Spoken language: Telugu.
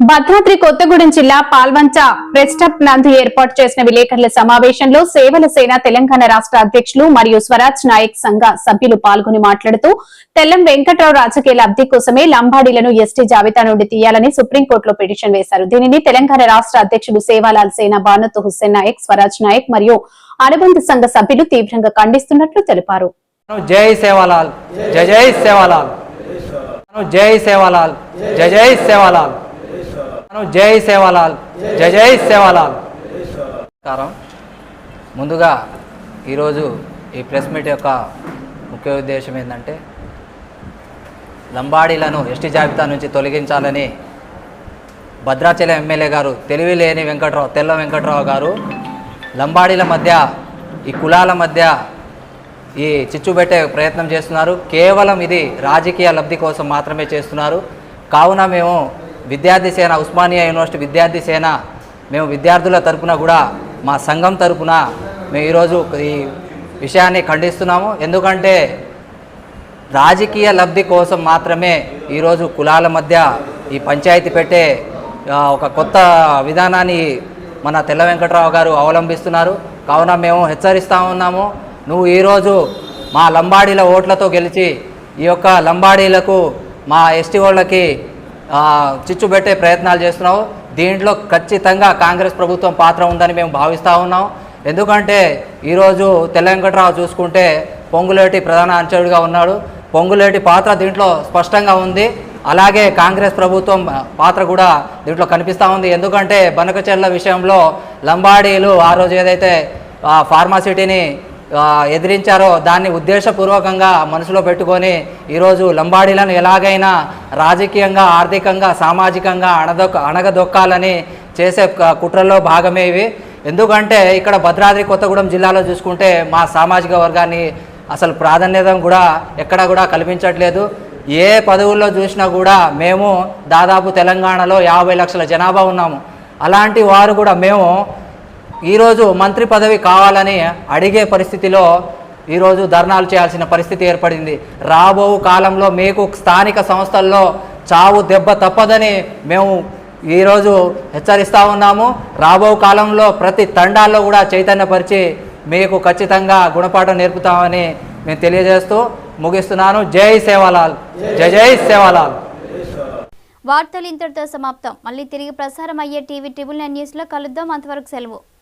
భద్రాద్రి కొత్తగూడెం జిల్లా పాల్వంచ ప్రెస్టప్ నందు ఏర్పాటు చేసిన విలేకరుల సమావేశంలో సేవల సేన తెలంగాణ రాష్ట్ర అధ్యక్షులు మరియు స్వరాజ్ నాయక్ సంఘ సభ్యులు పాల్గొని మాట్లాడుతూ తెల్లం వెంకట్రావు రాజకీయ లబ్ధి కోసమే లంబాడీలను ఎస్టీ జాబితా నుండి తీయాలని సుప్రీంకోర్టులో పిటిషన్ వేశారు. దీనిని తెలంగాణ రాష్ట్ర అధ్యక్షుడు సేవాలాల్ సేన బానత్ హుస్సేన్ నాయక్ స్వరాజ్ నాయక్ మరియు అనుబంధ సంఘ సభ్యులు తీవ్రంగా ఖండిస్తున్నట్లు తెలిపారు. జై సేవాలాల్ జై జై సేవాలాల్. జై సేవాలాల్ జై జై సేవాలాల్. జై సేవాలాల్. జై జై సేవాలాల్. నమస్కారం. ముందుగా ఈరోజు ఈ ప్రెస్ మీట్ యొక్క ముఖ్య ఉద్దేశం ఏంటంటే లంబాడీలను ఎస్టీ జాబితా నుంచి తొలగించాలని భద్రాచలం ఎమ్మెల్యే గారు తెలివి లేని వెంకట్రావు తెల్ల వెంకట్రావు గారు లంబాడీల మధ్య ఈ కులాల మధ్య ఈ చిచ్చు పెట్టే ప్రయత్నం చేస్తున్నారు. కేవలం ఇది రాజకీయ లబ్ధి కోసం మాత్రమే చేస్తున్నారు. కావున మేము విద్యార్థి సేన ఉస్మానియా యూనివర్సిటీ విద్యార్థి సేన మేము విద్యార్థుల తరపున కూడా మా సంఘం తరపున మేము ఈరోజు ఈ విషయాన్ని ఖండిస్తున్నాము. ఎందుకంటే రాజకీయ లబ్ధి కోసం మాత్రమే ఈరోజు కులాల మధ్య ఈ పంచాయతీ పెట్టే ఒక కొత్త విధానాన్ని మన తెల్ల వెంకట్రావు గారు అవలంబిస్తున్నారు. కావున మేము హెచ్చరిస్తూ ఉన్నాము. నువ్వు ఈరోజు మా లంబాడీల ఓట్లతో గెలిచి ఈ యొక్క లంబాడీలకు మా ఎస్టీ వాళ్ళకి చిచ్చు పెట్టే ప్రయత్నాలు చేస్తున్నావు. దీంట్లో ఖచ్చితంగా కాంగ్రెస్ ప్రభుత్వం పాత్ర ఉందని మేము భావిస్తూ ఉన్నాం. ఎందుకంటే ఈరోజు తెల్ల చూసుకుంటే పొంగులేటి ప్రధాన అంచరుడిగా ఉన్నాడు. పొంగులేటి పాత్ర దీంట్లో స్పష్టంగా ఉంది. అలాగే కాంగ్రెస్ ప్రభుత్వం పాత్ర కూడా దీంట్లో కనిపిస్తూ ఉంది. ఎందుకంటే బనకచెర్ల విషయంలో లంబాడీలు ఆ రోజు ఏదైతే ఫార్మాసిటీని ఎదిరించారో దాన్ని ఉద్దేశపూర్వకంగా మనసులో పెట్టుకొని ఈరోజు లంబాడీలను ఎలాగైనా రాజకీయంగా ఆర్థికంగా సామాజికంగా అణదొక్క అణగదొక్కాలని చేసే కుట్రల్లో భాగమే ఇవి. ఎందుకంటే ఇక్కడ భద్రాద్రి కొత్తగూడెం జిల్లాలో చూసుకుంటే మా సామాజిక వర్గాన్ని అసలు ప్రాధాన్యత కూడా ఎక్కడ కూడా కల్పించట్లేదు. ఏ పదవుల్లో చూసినా కూడా మేము దాదాపు తెలంగాణలో యాభై లక్షల జనాభా ఉన్నాము. అలాంటి వారు కూడా మేము ఈరోజు మంత్రి పదవి కావాలని అడిగే పరిస్థితిలో ఈరోజు ధర్నాలు చేయాల్సిన పరిస్థితి ఏర్పడింది. రాబో కాలంలో మీకు స్థానిక సంస్థల్లో చావు దెబ్బ తప్పదని మేము ఈరోజు హెచ్చరిస్తూ ఉన్నాము. రాబో కాలంలో ప్రతి తండాల్లో కూడా చైతన్యపరిచి మీకు ఖచ్చితంగా గుణపాఠం నేర్పుతామని మేము తెలియజేస్తూ ముగిస్తున్నాను. జై సేవాలాల్. జై జై సేవాలాల్. వార్తలు ఇంతటితో సమాప్తం. మళ్ళీ తిరిగి ప్రసారం అయ్యే టీవీ ట్రిబుల్ నైన్ న్యూస్లో కలుద్దాం. అంతవరకు సెలవు.